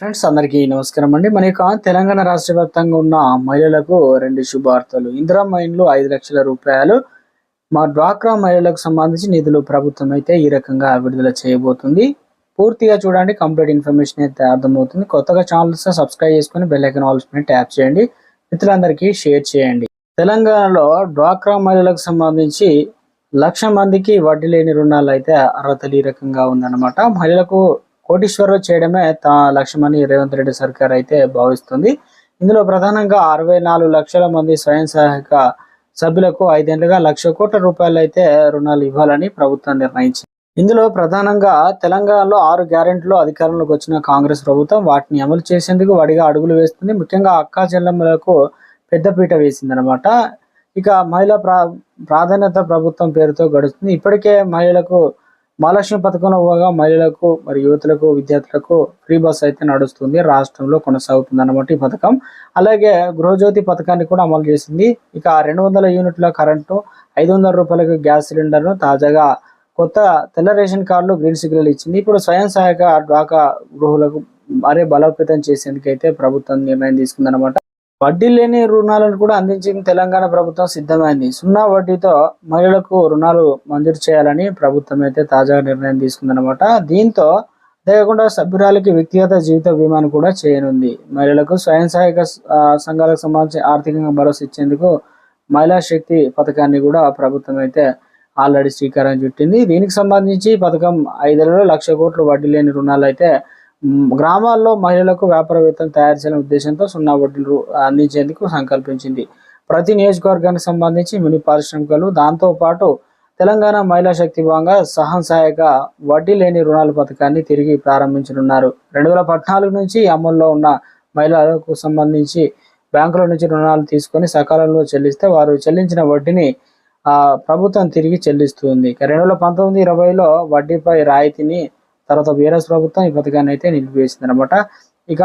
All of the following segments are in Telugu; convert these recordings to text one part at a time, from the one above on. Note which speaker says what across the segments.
Speaker 1: ఫ్రెండ్స్ అందరికీ నమస్కారం అండి. మన యొక్క తెలంగాణ రాష్ట్ర వ్యాప్తంగా ఉన్న మహిళలకు రెండు శుభార్తలు. ఇందిరా మైన్లు ఐదు లక్షల రూపాయలు. మా డ్వాక్రా మహిళలకు సంబంధించి నిధులు ప్రభుత్వం అయితే ఈ రకంగా విడుదల చేయబోతుంది. పూర్తిగా చూడండి కంప్లీట్ ఇన్ఫర్మేషన్ అయితే అర్థమవుతుంది. కొత్తగా ఛానల్స్ సబ్స్క్రైబ్ చేసుకుని బెల్ ఐకన్ ఆల్స్ ట్యాప్ చేయండి. మిత్రులందరికీ షేర్ చేయండి. తెలంగాణలో డ్వాక్రా మహిళలకు సంబంధించి లక్ష మందికి వడ్డీ లేని రుణాలు అయితే అర్హతలు ఈ రకంగా ఉందన్నమాట. మహిళలకు కోటీశ్వరరావు చేయడమే తా లక్ష్యమని రేవంత్ రెడ్డి సర్కార్ అయితే భావిస్తుంది. ఇందులో ప్రధానంగా అరవై నాలుగు లక్షల మంది స్వయం సహాయక సభ్యులకు ఐదేళ్ళుగా లక్ష కోట్ల రూపాయలు అయితే రుణాలు ఇవ్వాలని ప్రభుత్వం నిర్ణయించింది. ఇందులో ప్రధానంగా తెలంగాణలో ఆరు గ్యారెంటీలు అధికారంలోకి వచ్చిన కాంగ్రెస్ ప్రభుత్వం వాటిని అమలు చేసేందుకు వడిగా అడుగులు వేస్తుంది. ముఖ్యంగా అక్కా చెల్లెమ్మలకు పెద్దపీట వేసిందనమాట ఇక మహిళా ప్రా ప్రాధాన్యత ప్రభుత్వం పేరుతో గడుస్తుంది. ఇప్పటికే మహిళలకు మహాలక్ష్మి పథకంలో పోగా మహిళలకు మరియు యువతులకు విద్యార్థులకు ఫ్రీ బస్ అయితే నడుస్తుంది రాష్ట్రంలో కొనసాగుతుంది అన్నమాట ఈ పథకం. అలాగే గృహజ్యోతి పథకాన్ని కూడా అమలు చేసింది. ఇక రెండు వందల యూనిట్ల కరెంటు ఐదు వందల రూపాయలకు గ్యాస్ సిలిండర్ను తాజాగా కొత్త తెల్ల రేషన్ కార్డులు గ్రీన్ సిగ్నల్ ఇచ్చింది. ఇప్పుడు స్వయం సహాయక డ్వాకా గృహులకు మరే బలోపేతం చేసేందుకైతే ప్రభుత్వం నిర్ణయం తీసుకుందనమాట వడ్డీ లేని రుణాలను కూడా అందించిన తెలంగాణ ప్రభుత్వం సిద్ధమైంది. సున్నా వడ్డీతో మహిళలకు రుణాలు మంజూరు చేయాలని ప్రభుత్వం అయితే తాజాగా నిర్ణయం తీసుకుందనమాట దీంతో అంతేకాకుండా సభ్యురాలకి వ్యక్తిగత జీవిత బీమాను కూడా చేయనుంది. మహిళలకు స్వయం సహాయక సంఘాలకు సంబంధించి ఆర్థికంగా భరోసా ఇచ్చేందుకు మహిళా శక్తి పథకాన్ని కూడా ప్రభుత్వం అయితే ఆల్రెడీ శ్రీకారం చుట్టింది. దీనికి సంబంధించి పథకం ఐదేళ్ళలో లక్ష కోట్ల వడ్డీ లేని రుణాలు అయితే గ్రామాల్లో మహిళలకు వ్యాపారవేత్తలు తయారు చేయాలనే ఉద్దేశంతో సున్నా వడ్డీలు అందించేందుకు సంకల్పించింది. ప్రతి నియోజకవర్గానికి సంబంధించి మినీ పారిశ్రామికలు దాంతో పాటు తెలంగాణ మహిళా శక్తి భాగంగా సహం సహాయక వడ్డీ లేని రుణాల పథకాన్ని తిరిగి ప్రారంభించనున్నారు. రెండు వేల పద్నాలుగు నుంచి అమల్లో ఉన్న మహిళలకు సంబంధించి బ్యాంకుల నుంచి రుణాలు తీసుకొని సకాలంలో చెల్లిస్తే వారు చెల్లించిన వడ్డీని ప్రభుత్వం తిరిగి చెల్లిస్తుంది. రెండు వేల పంతొమ్మిది ఇరవైలో వడ్డీపై రాయితీని తర్వాత బీఆర్ఎస్ ప్రభుత్వం ఈ పథకాన్ని అయితే నిలిపివేసింది అనమాట ఇక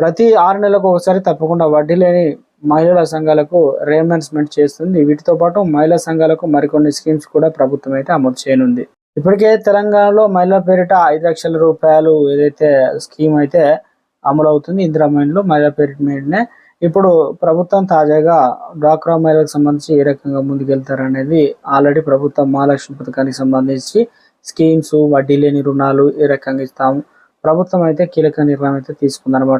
Speaker 1: ప్రతి ఆరు నెలలకు ఒకసారి తప్పకుండా వడ్డీ లేని మహిళల సంఘాలకు రియంబర్స్మెంట్ చేస్తుంది. వీటితో పాటు మహిళా సంఘాలకు మరికొన్ని స్కీమ్స్ కూడా ప్రభుత్వం అయితే అమలు చేయనుంది. ఇప్పటికే తెలంగాణలో మహిళల పేరిట ఐదు లక్షల రూపాయలు ఏదైతే స్కీమ్ అయితే అమలు అవుతుంది ఇందిరా మైన్లో మహిళల పేరిట మీదనే. ఇప్పుడు ప్రభుత్వం తాజాగా డ్వాక్రా మహిళలకు సంబంధించి ఏ రకంగా ముందుకెళ్తారనేది ఆల్రెడీ ప్రభుత్వం మహాలక్ష్మి పథకానికి సంబంధించి స్కీమ్స్ వడ్డీ లేని రుణాలు ఏ రకంగా ఇస్తాము? ప్రభుత్వం అయితే కీలక నిర్ణయం అయితే తీసుకుందన్నమాట.